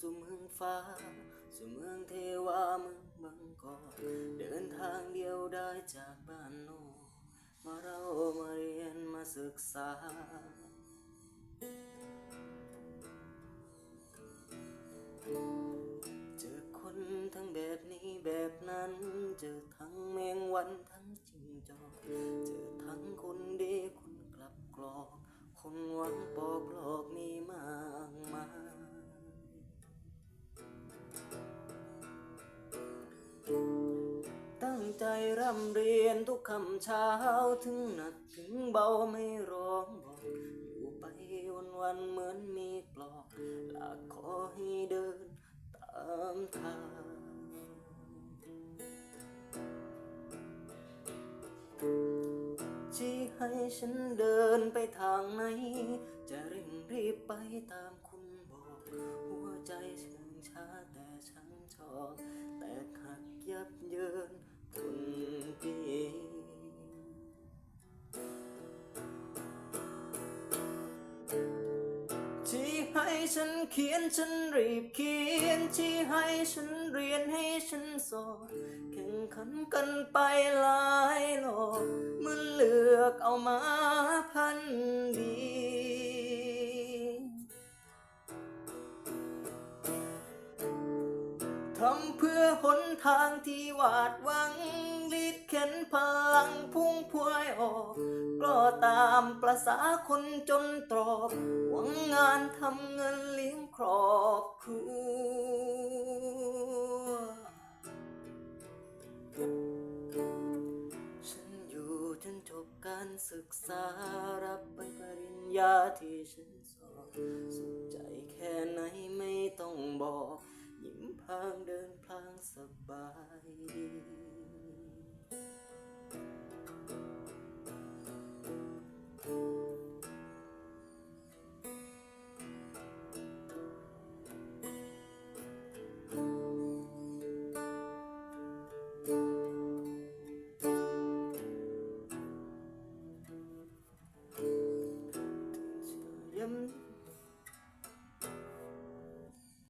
สู่เมืองฟ้า สู่เมืองเทวาเมืองบางกอกเดินทางเดียวได้จากบ้านโนมาเรามาเรียนมาศึกษา ใจร่ำเรียนทุกคำเช้าถึงหนักถึงเบาไม่ร้องบอกอยู่ไปวันวันเหมือนมีปลอกหลากขอให้เดินตามทางชี้ให้ฉันเดินไปทางไหน จะเร่งรีบไปตามคุณบอก หัวใจเชื่องช้าแต่ฉันชอบ แต่หักยับเยิน คนดีที่ให้ฉันเขียนฉันรีบเขียนที่ให้ฉันเรียนให้ฉันสอนแข่งขันกันไปหลายโลกมันเลือกเอามาพ ทำเพื่อหนทางที่วาดหวังรีดเข็นพลังพุ่งพวยออกกล้อตามประษาคนจนตรอกหวังงานทำเงินเลี้ยงครอบครัว ฉันอยู่จนจบการศึกษารับไปปริญญาที่ฉันสอบ ไ